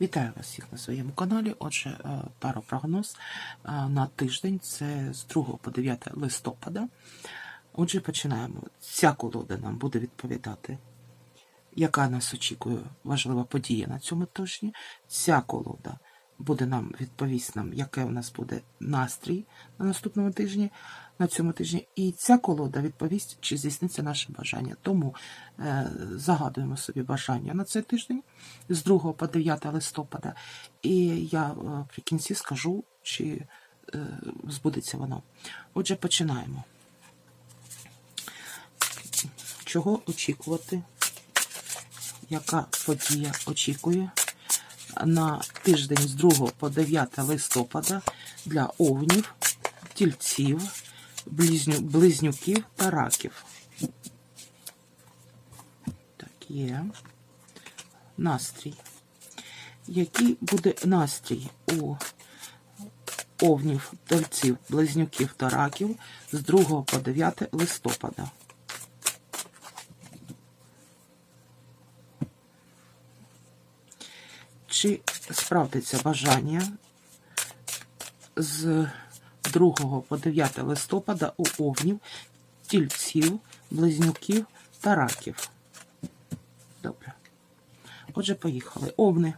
Вітаю вас всіх на своєму каналі. Отже, е, паропрогноз е, на тиждень це з 2 по 9 листопада. Отже, починаємо. Ця колода нам буде відповідати, яка нас очікує важлива подія на цьому тижні. Ця колода буде нам відповість нам, яке у нас буде настрій на наступному тижні, на цьому тижні. І ця колода відповість, чи здійсниться наше бажання. Тому е, загадуємо собі бажання на цей тиждень з 2 по 9 листопада. І я е, при кінці скажу, чи е, збудеться воно. Отже, починаємо. Чого очікувати? Яка подія очікує на тиждень з 2 по 9 листопада для овнів, тільців, близню, близнюків та раків? Так, є. Настрій. Який буде настрій у овнів, тельців, близнюків та раків з 2 по 9 листопада? Чи справдиться бажання з 2 по 9 листопада у овнів, тільців, близнюків та раків? Добре. Отже, поїхали. Овни.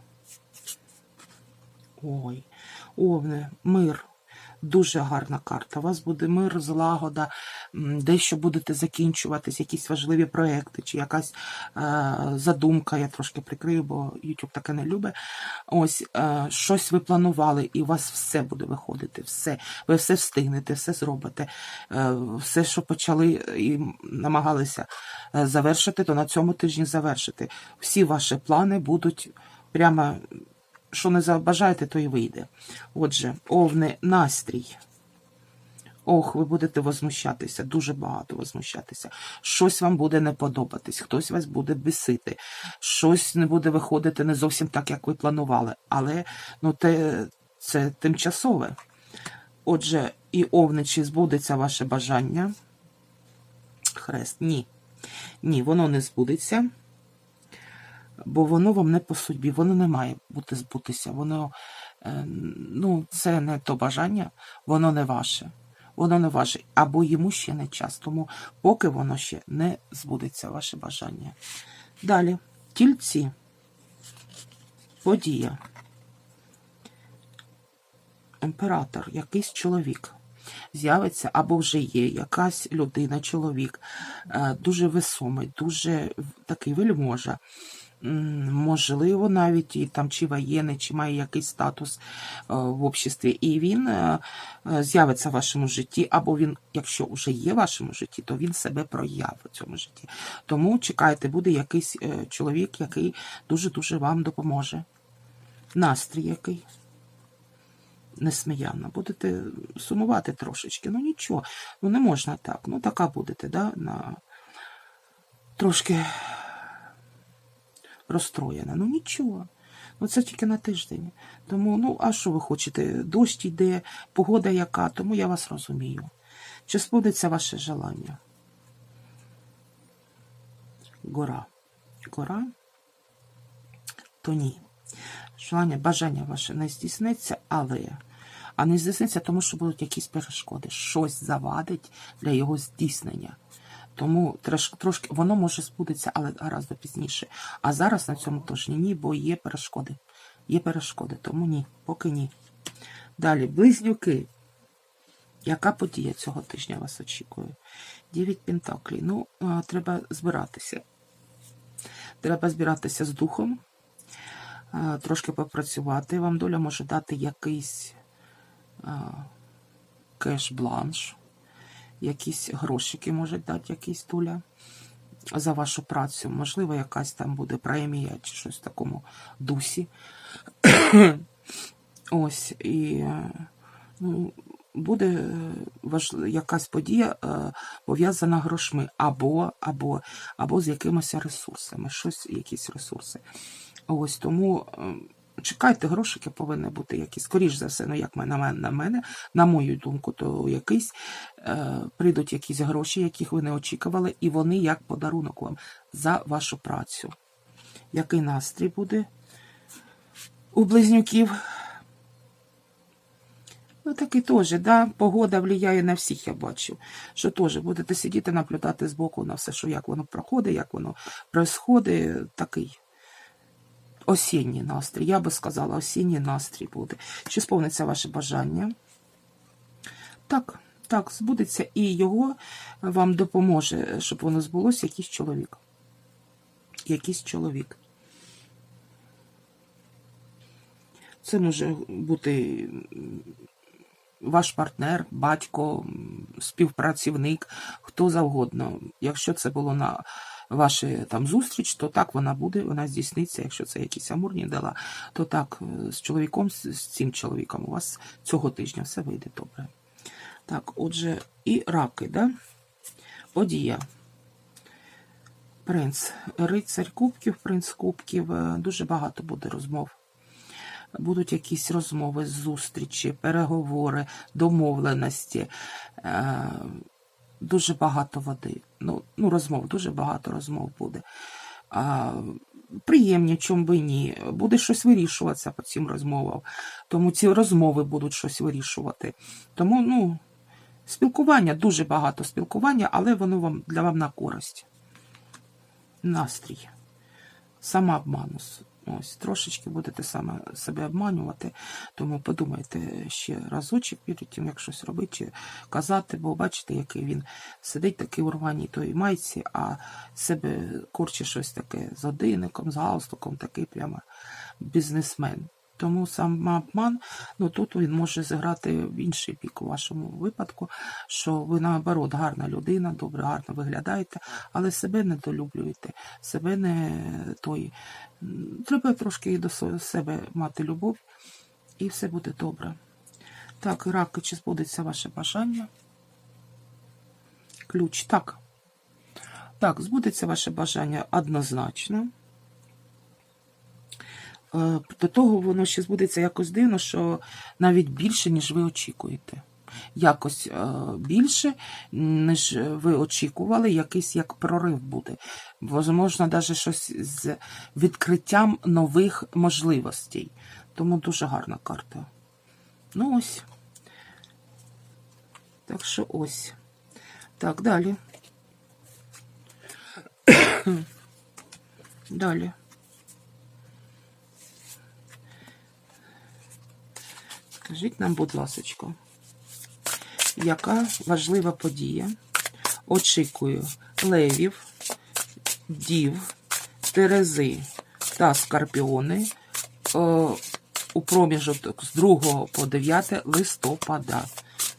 Ой, овни, мир. Дуже гарна карта. У вас буде мир, злагода, дещо будете закінчуватись, якісь важливі проекти, чи якась е, задумка. Я трошки прикрию, бо YouTube таке не любить. Ось е, щось ви планували, і у вас все буде виходити. Все. Ви все встигнете, все зробите. Е, все, що почали і намагалися е, завершити, то на цьому тижні завершити. Всі ваші плани будуть прямо що не забажаєте, то і вийде. Отже, овни настрій. Ох, ви будете возмущатися, дуже багато возмущатися. Щось вам буде не подобатись, хтось вас буде бесити, щось не буде виходити не зовсім так, як ви планували. Але ну, те, це тимчасове. Отже, і овни, чи збудеться ваше бажання? Хрест, ні. Ні, воно не збудеться бо воно вам не по судьбі, воно не має бути збутися. Воно е, ну, це не то бажання, воно не ваше. Воно не ваше, або йому ще не час. Тому поки воно ще не збудеться, ваше бажання. Далі, тільці, подія. Імператор, якийсь чоловік. З'явиться або вже є якась людина, чоловік, е, дуже весомий, дуже такий вельможа можливо, навіть і там чи воєнний, чи має якийсь статус е, в обществі, і він е, е, з'явиться в вашому житті, або він, якщо вже є в вашому житті, то він себе проявить в цьому житті. Тому чекайте, буде якийсь чоловік, який дуже-дуже вам допоможе. Настрій який. Несміянно, будете сумувати трошечки. Ну нічого, ну не можна так. Ну, така будете, да, на трошки розстроєна. Ну нічого. Ну це тільки на тиждень. Тому, ну, а що ви хочете? Дощ йде, погода яка, тому я вас розумію. Чи збудеться ваше желання? Гора. Гора? То ні. Желання, бажання ваше не здійсниться, але. А не здійсниться, тому що будуть якісь перешкоди. Щось завадить для його здійснення. Тому трошки воно може збудеться, але гораздо пізніше. А зараз на цьому тижні ні, бо є перешкоди. Є перешкоди, тому ні, поки ні. Далі, близнюки. Яка подія цього тижня вас очікує? Дев'ять пентаклей. Ну, треба збиратися. Треба збиратися з духом, трошки попрацювати. Вам доля може дати якийсь кеш-бланш якісь грошики можуть дати якийсь туля за вашу працю. Можливо, якась там буде премія чи щось в такому дусі. Ось, і ну, буде важлива якась подія е, пов'язана грошми, або або, або з якимись ресурсами, щось, якісь ресурси. Ось тому. Чекайте, грошики повинні бути якісь, скоріш за все, ну як на мене, на мене, на мою думку, то якийсь е, прийдуть якісь гроші, яких ви не очікували, і вони як подарунок вам за вашу працю. Який настрій буде? У близнюків. Ну, таки теж, да, погода впливає на всіх, я бачу. Що теж будете сидіти, наблюдати збоку на все, що як воно проходить, як воно происходить, такий осінній настрій. Я би сказала, осінній настрій буде. Чи сповниться ваше бажання? Так, так, збудеться, і його вам допоможе, щоб воно збулося, якийсь чоловік. Якийсь чоловік. Це може бути ваш партнер, батько, співпрацівник, хто завгодно. Якщо це було на ваші там зустріч, то так вона буде, вона здійсниться. Якщо це якісь амурні дела, то так, е, з чоловіком, з з цим чоловіком у вас цього тижня все вийде добре. Так, отже, і раки, да? Подія. Принц, рицарь кубків, принц кубків, е, дуже багато буде розмов. Будуть якісь розмови, зустрічі, переговори, домовленості. Дуже багато води. Ну, ну, розмов, дуже багато розмов буде. А, приємні, чому би ні. Буде щось вирішуватися по цим розмовам. Тому ці розмови будуть щось вирішувати. Тому, ну, спілкування, дуже багато спілкування, але воно вам для вам на користь. Настрій. Самообманус. Ось, трошечки будете саме себе обманювати, тому подумайте ще разочок перед тим, як щось робити чи казати, бо бачите, який він сидить такий в рваній той майці, а себе корчить щось таке з годинником, з галстуком, такий прямо бізнесмен. Тому самообман, ну тут він може зіграти в інший бік у вашому випадку, що ви наоборот гарна людина, добре, гарно виглядаєте, але себе недолюблюєте, себе не той. Треба трошки до себе мати любов, і все буде добре. Так, раки, чи збудеться ваше бажання? Ключ, так. Так, збудеться ваше бажання однозначно. Е, До того воно ще збудеться якось дивно, що навіть більше, ніж ви очікуєте. Якось е, більше, ніж ви очікували, якийсь як прорив буде. Можна навіть щось з відкриттям нових можливостей. Тому дуже гарна карта. Ну ось. Так що ось. Так, далі. далі. Скажіть нам, будь ласочка, яка важлива подія очікує левів, дів, терези та скорпіони е, у проміжок з 2 по 9 листопада.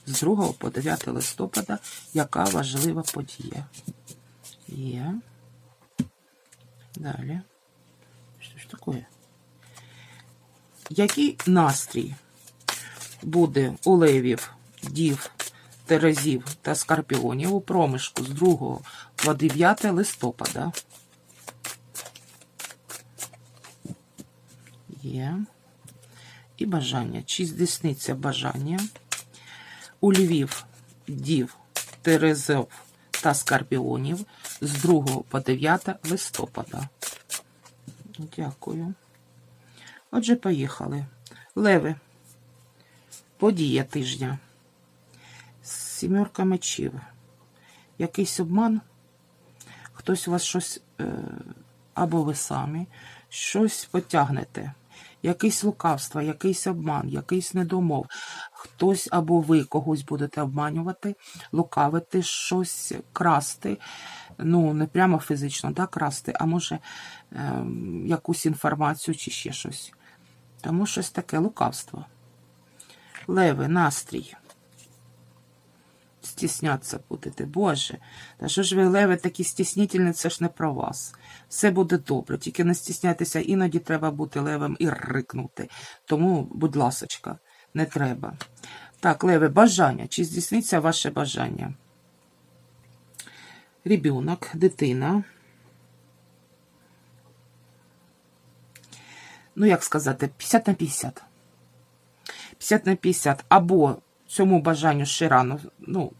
З 2 по 9 листопада яка важлива подія? Є. Далі. Що ж таке? Який настрій буде у левів, дів, терезів та скорпіонів у проміжку з 2 по 9 листопада? Є. І бажання. Чи здійсниться бажання у львів, дів, терезів та скорпіонів з 2 по 9 листопада? Дякую. Отже, поїхали. Леви. Подія тижня. Сімерка мечів. Якийсь обман. Хтось у вас щось, е, або ви самі, щось потягнете. Якесь лукавство, якийсь обман, якийсь недомов. Хтось або ви когось будете обманювати, лукавити, щось красти. Ну, не прямо фізично, да, красти, а може ем, якусь інформацію чи ще щось. Тому щось таке лукавство. Леви, настрій. Стісняться будете. Боже, та що ж ви, леви, такі стіснітельні, це ж не про вас. Все буде добре, тільки не стісняйтеся, іноді треба бути левим і рикнути. Тому, будь ласочка, не треба. Так, леви, бажання. Чи здійсниться ваше бажання? Ребенок, дитина. Ну, як сказати, 50 на 50. 50 на 50. Або цьому бажанню ще рано, ну,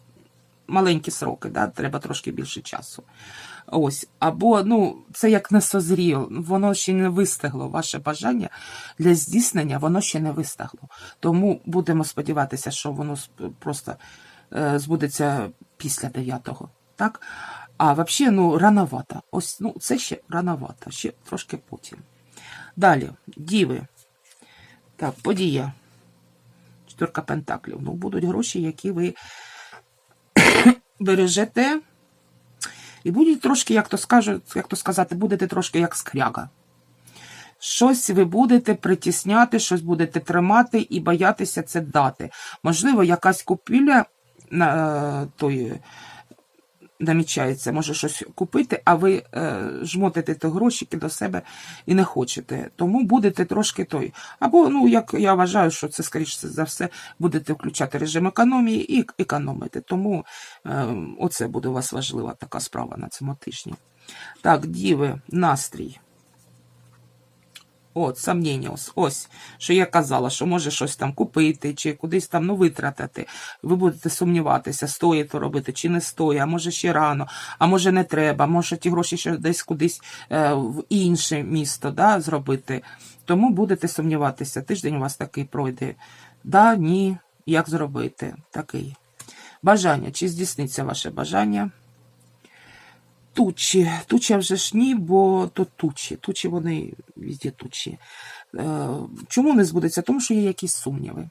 маленькі сроки, да, треба трошки більше часу. Ось, або ну, це як не созріло, воно ще не вистигло. Ваше бажання для здійснення, воно ще не вистигло. Тому будемо сподіватися, що воно просто е, збудеться після 9-го. Так? А взагалі, ну, рановато. Ось, ну, це ще рановато, ще трошки потім. Далі, діви. Так, подія. Чотирка пентаклів. Ну, будуть гроші, які ви бережете. І будуть трошки, як то скажуть, як то сказати, будете трошки як скряга. Щось ви будете притісняти, щось будете тримати і боятися це дати. Можливо, якась купівля на е, той намічається, може щось купити, а ви е, жмотите ті грошики до себе і не хочете. Тому будете трошки той. Або, ну, як я вважаю, що це, скоріше за все, будете включати режим економії і економити. Тому е, оце буде у вас важлива така справа на цьому тижні. Так, діви, настрій. От, ось, ось, що я казала, що може щось там купити, чи кудись там ну, витратити. Ви будете сумніватися, стоїть то робити, чи не стоїть, а може ще рано, а може не треба, може ті гроші ще десь кудись е, в інше місто да, зробити. Тому будете сумніватися. Тиждень у вас такий пройде. Да, ні, як зробити? Такий. Бажання. Чи здійсниться ваше бажання? Тучі. Туча вже ж ні, бо то тучі. Тучі вони везде тучі. Е, Чому не збудеться? Тому що є якісь сумніви.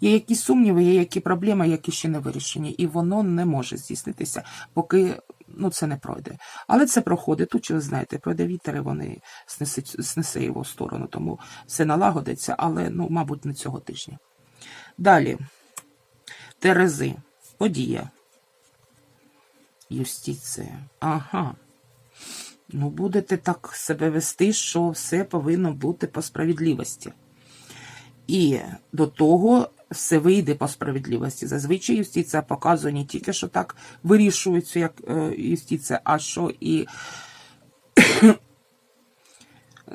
Є якісь сумніви, є які проблеми, які ще не вирішені, і воно не може здійснитися, поки ну, це не пройде. Але це проходить. Тут, ви знаєте, пройде вітер, і вони снесе, снесе його в сторону, тому все налагодиться, але, ну, мабуть, не цього тижня. Далі. Терези. Подія. Юстиція. Ага. Ну, будете так себе вести, що все повинно бути по справедливості. І до того все вийде по справедливості. Зазвичай юстиція показує не тільки, що так вирішується, як е, юстиція, а що і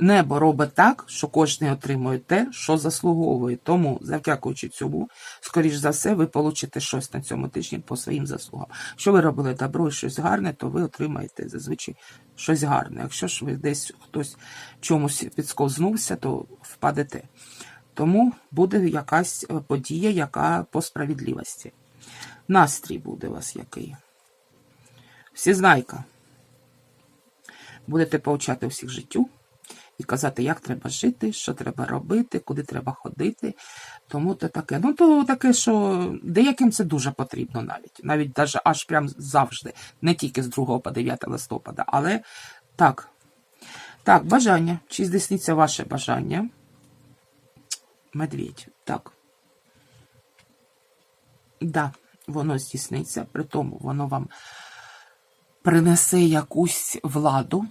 небо робить так, що кожен отримує те, що заслуговує. Тому, завдякуючи цьому, скоріш за все, ви получите щось на цьому тижні по своїм заслугам. Якщо ви робили добро і щось гарне, то ви отримаєте зазвичай щось гарне. Якщо ж ви десь хтось чомусь підсковзнувся, то впадете. Тому буде якась е, подія, яка по справедливості. Настрій буде у вас який. Всізнайка. Будете повчати всіх життю і казати, як треба жити, що треба робити, куди треба ходити. Тому то таке. Ну, то таке, що деяким це дуже потрібно навіть. Навіть даже аж прям завжди. Не тільки з 2 по 9 листопада, але так. Так, бажання. Чи здійсниться ваше бажання? Медведь. Так. Да, воно здійсниться, при тому воно вам принесе якусь владу,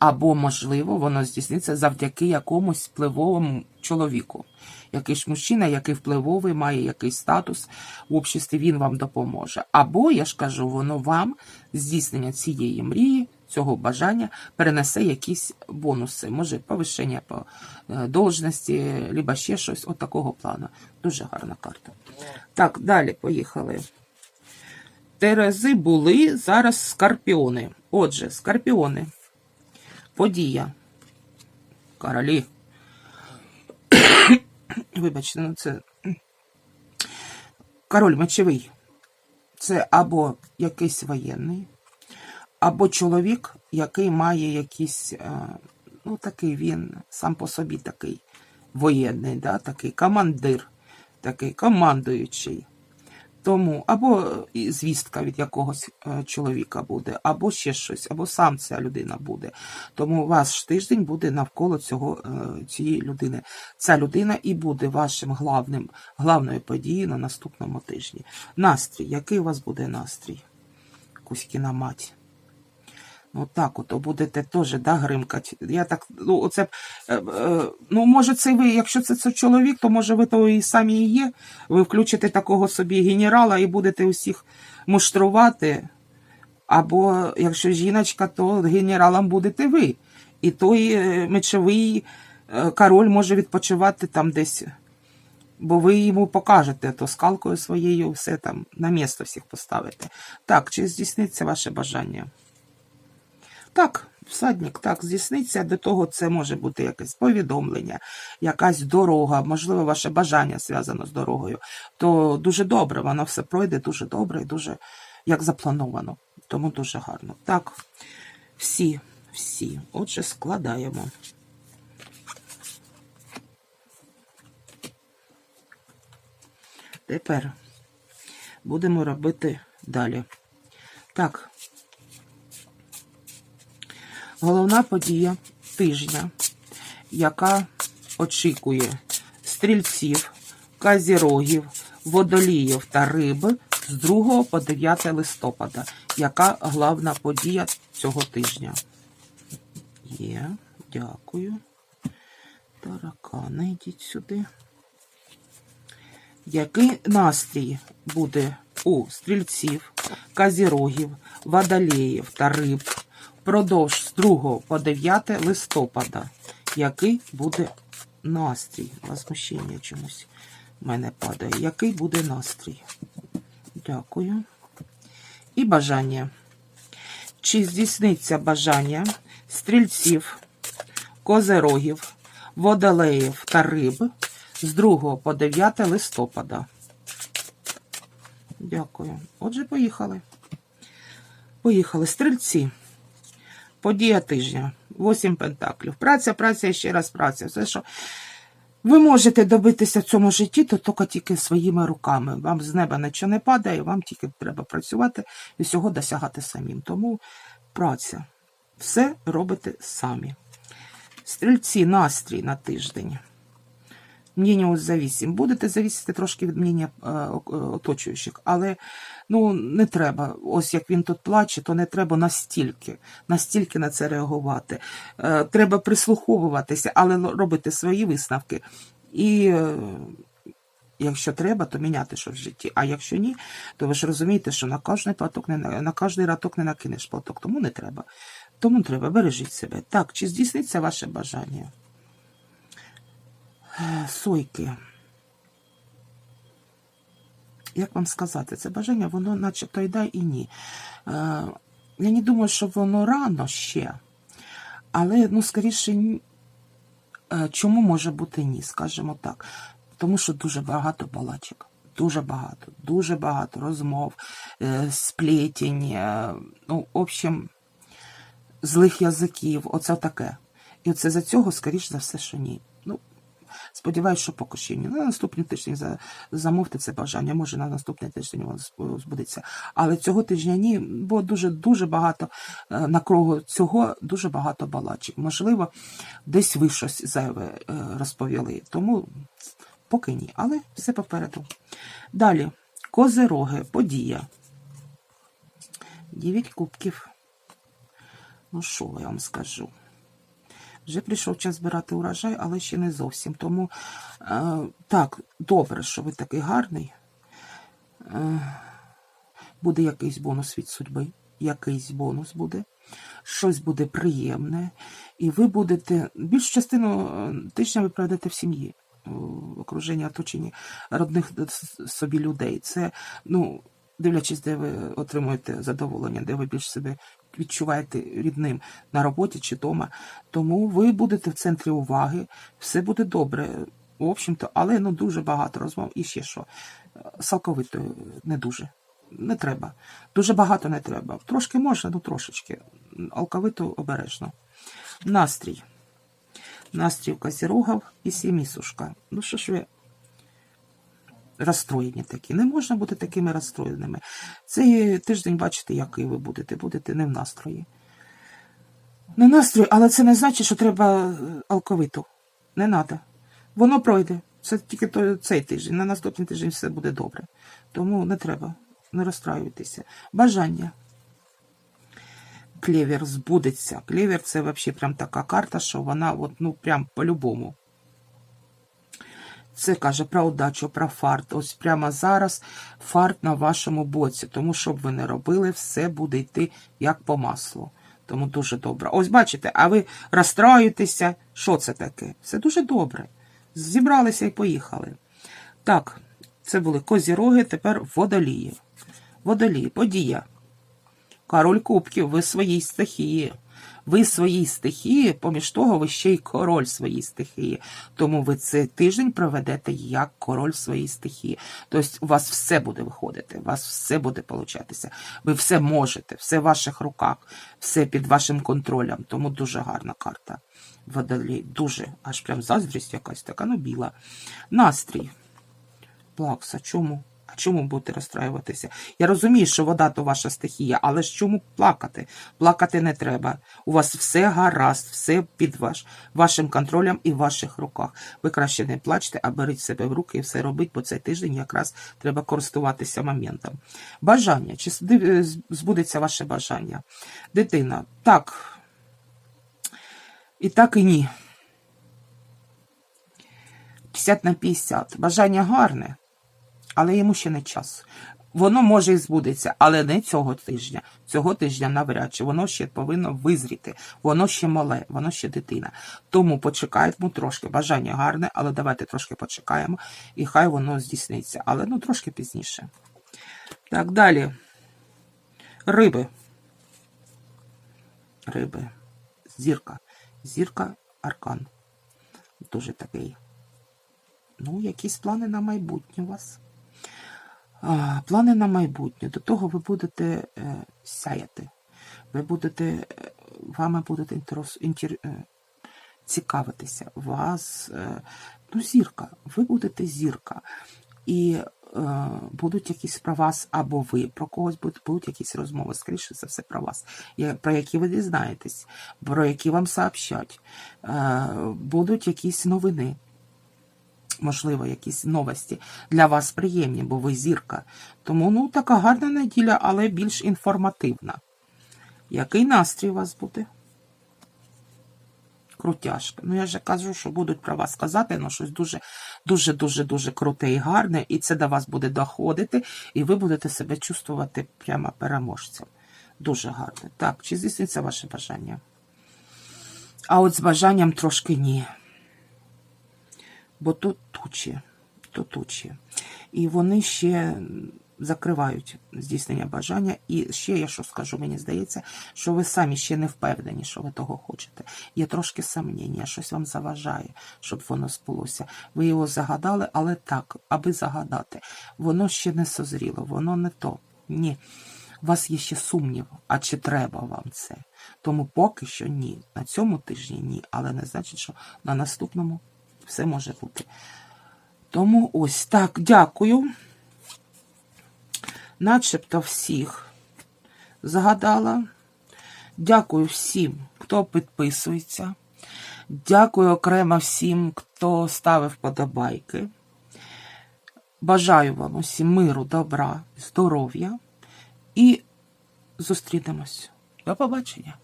або, можливо, воно здійсниться завдяки якомусь впливовому чоловіку. Якийсь мужчина, який впливовий, має якийсь статус в обществі, він вам допоможе. Або, я ж кажу, воно вам здійснення цієї мрії, цього бажання перенесе якісь бонуси, може повищення по е, должності, либо ще щось от такого плану. Дуже гарна карта. Так, далі поїхали. Терези були зараз скорпіони. Отже, скорпіони. Подія. Королі. Вибачте, ну це. Король мечовий. Це або якийсь воєнний, або чоловік, який має якийсь, е, ну такий він сам по собі такий воєнний, да, такий командир, такий командуючий. Тому або звістка від якогось е, чоловіка буде, або ще щось, або сам ця людина буде. Тому ваш тиждень буде навколо цього, е, цієї людини. Ця людина і буде вашим главним, главною подією на наступному тижні. Настрій. Який у вас буде настрій? Кузькіна мать. Ну так, от будете теж да, гримкати. Я так, ну, оце, е, е, ну, може, це ви, якщо це, це чоловік, то може ви то і самі і є. Ви включите такого собі генерала і будете усіх муштрувати. Або якщо жіночка, то генералом будете ви. І той е, мечовий е, король може відпочивати там десь Бо ви йому покажете, то скалкою своєю все там на місце всіх поставите. Так, чи здійсниться ваше бажання? Так, всадник, так, здійсниться. До того це може бути якесь повідомлення, якась дорога, можливо, ваше бажання зв'язано з дорогою. То дуже добре, воно все пройде дуже добре і дуже як заплановано. Тому дуже гарно. Так, всі, всі. Отже, складаємо. Тепер будемо робити далі. Так. Головна подія тижня, яка очікує стрільців, казірогів, водоліїв та риби з 2 по 9 листопада. Яка головна подія цього тижня? Є, дякую. Таракани, йдіть сюди. Який настрій буде у стрільців, казірогів, водолеїв та риб впродовж з 2 по 9 листопада? Який буде настрій? Возмущення чомусь в мене падає. Який буде настрій? Дякую. І бажання. Чи здійсниться бажання стрільців, козерогів, водолеїв та риб з 2 по 9 листопада? Дякую. Отже, поїхали. Поїхали. Стрільці. Подія тижня. 8 пентаклів. Праця, праця і ще раз праця. Все, що ви можете добитися в цьому житті, то тільки тільки своїми руками. Вам з неба нічого не падає, вам тільки треба працювати і всього досягати самим. Тому праця. Все робите самі. Стрільці, настрій на тиждень. Мнення ось завісім. Будете завісити трошки від мнення е, оточуючих, але ну, не треба. Ось як він тут плаче, то не треба настільки, настільки на це реагувати. Е, треба прислуховуватися, але робити свої висновки. І е, якщо треба, то міняти щось в житті. А якщо ні, то ви ж розумієте, що на кожний платок не на на кожний раток не накинеш платок, тому не треба. Тому треба, бережіть себе. Так, чи здійсниться ваше бажання? Е, Сойки. Як вам сказати, це бажання, воно начебто йде і ні. Е, Я не думаю, що воно рано ще. Але, ну, скоріше. Е, чому може бути ні, скажімо так. Тому що дуже багато балачок. Дуже багато, дуже багато розмов, е, сплетень, ну, в общем, злих язиків, оце таке. І оце за цього, скоріш за все, що ні. Сподіваюсь, що поки що ні. На наступний тиждень замовте це бажання, може на наступний тиждень воно збудеться. Але цього тижня ні, бо дуже дуже багато е, на кругу цього дуже багато балачок. Можливо, десь ви щось зайве е, розповіли. Тому поки ні, але все попереду. Далі, козероги, подія. Дев'ять кубків. Ну, що я вам скажу? Вже прийшов час збирати урожай, але ще не зовсім. Тому е, так, добре, що ви такий гарний. Е, буде якийсь бонус від судьби. Якийсь бонус буде. Щось буде приємне. І ви будете більшу частину е, тижня ви проведете в сім'ї, в окруженні оточенні родних собі людей. Це, ну, дивлячись, де ви отримуєте задоволення, де ви більш себе відчуваєте рідним на роботі чи вдома. Тому ви будете в центрі уваги, все буде добре. В общем-то, але ну дуже багато розмов і ще що. Салковито не дуже. Не треба. Дуже багато не треба. Трошки можна, ну трошечки. Алковито обережно. Настрій. Настрій у козірогів і сімісушка. Ну що ж ви розстроєні такі. Не можна бути такими розстроєними. Цей тиждень, бачите, який ви будете. Будете не в настрої. Не в настрої, але це не значить, що треба е, алковиту. Не треба. Воно пройде. Це тільки той, цей тиждень. На наступний тиждень все буде добре. Тому не треба. Не розстраюйтеся. Бажання. Клевер збудеться. Клевер це взагалі прям така карта, що вона от, ну, прям по-любому. Це каже про удачу, про фарт. Ось прямо зараз фарт на вашому боці. Тому що б ви не робили, все буде йти як по маслу. Тому дуже добре. Ось бачите, а ви розстроюєтеся. Що це таке? Все дуже добре. Зібралися і поїхали. Так, це були козіроги, тепер водолії. Водолії, подія. Король Кубків, ви своїй стихії. Ви своїй стихії, поміж того, ви ще й король своїй стихії. Тому ви цей тиждень проведете як король своїй стихії. Тобто у вас все буде виходити, у вас все буде получатися. Ви все можете, все в ваших руках, все під вашим контролем. Тому дуже гарна карта. Водолій, дуже, аж прям заздрість якась така, ну біла. Настрій. Плакса, чому? Чому будете розстраюватися? Я розумію, що вода то ваша стихія, але ж чому плакати? Плакати не треба. У вас все гаразд, все під ваш, вашим контролем і в ваших руках. Ви краще не плачте, а беріть себе в руки і все робіть, бо цей тиждень якраз треба користуватися моментом. Бажання. Чи збудеться ваше бажання? Дитина. Так. І так, і ні. 50 на 50. Бажання гарне, але йому ще не час. Воно може і збудеться, але не цього тижня. Цього тижня навряд чи воно ще повинно визріти. Воно ще мале, воно ще дитина. Тому почекаємо трошки. Бажання гарне, але давайте трошки почекаємо, і хай воно здійсниться. Але ну трошки пізніше. Так, далі. Риби. Риби. Зірка. Зірка аркан. Дуже такий. Ну, якісь плани на майбутнє у вас. Плани на майбутнє. До того ви будете е, сяяти. Ви будете, е, вами будете інтерес, інтер, е, цікавитися. Вас, ну, зірка. Ви будете зірка. І е, будуть якісь про вас, або ви про когось будуть, будуть якісь розмови, скоріше за все, про вас, про які ви дізнаєтесь, про які вам сообщать. Е, будуть якісь новини можливо, якісь новості для вас приємні, бо ви зірка. Тому ну така гарна неділя, але більш інформативна. Який настрій у вас буде? Крутяшка. Ну я ж кажу, що будуть про вас казати, ну щось дуже, дуже, дуже, дуже круте і гарне, і це до вас буде доходити, і ви будете себе чувствувати прямо переможцем. Дуже гарне. Так, чи здійсниться ваше бажання? А от з бажанням трошки ні бо то тучі, то тучі. І вони ще закривають здійснення бажання. І ще я що скажу, мені здається, що ви самі ще не впевнені, що ви того хочете. Є трошки сумніння, щось вам заважає, щоб воно збулося. Ви його загадали, але так, аби загадати. Воно ще не созріло, воно не то. Ні. У вас є ще сумнів, а чи треба вам це? Тому поки що ні. На цьому тижні ні, але не значить, що на наступному все може бути. Тому ось так, дякую. Начебто всіх загадала. Дякую всім, хто підписується. Дякую окремо всім, хто ставив подобайки. Бажаю вам усім миру, добра, здоров'я і зустрінемось. До побачення!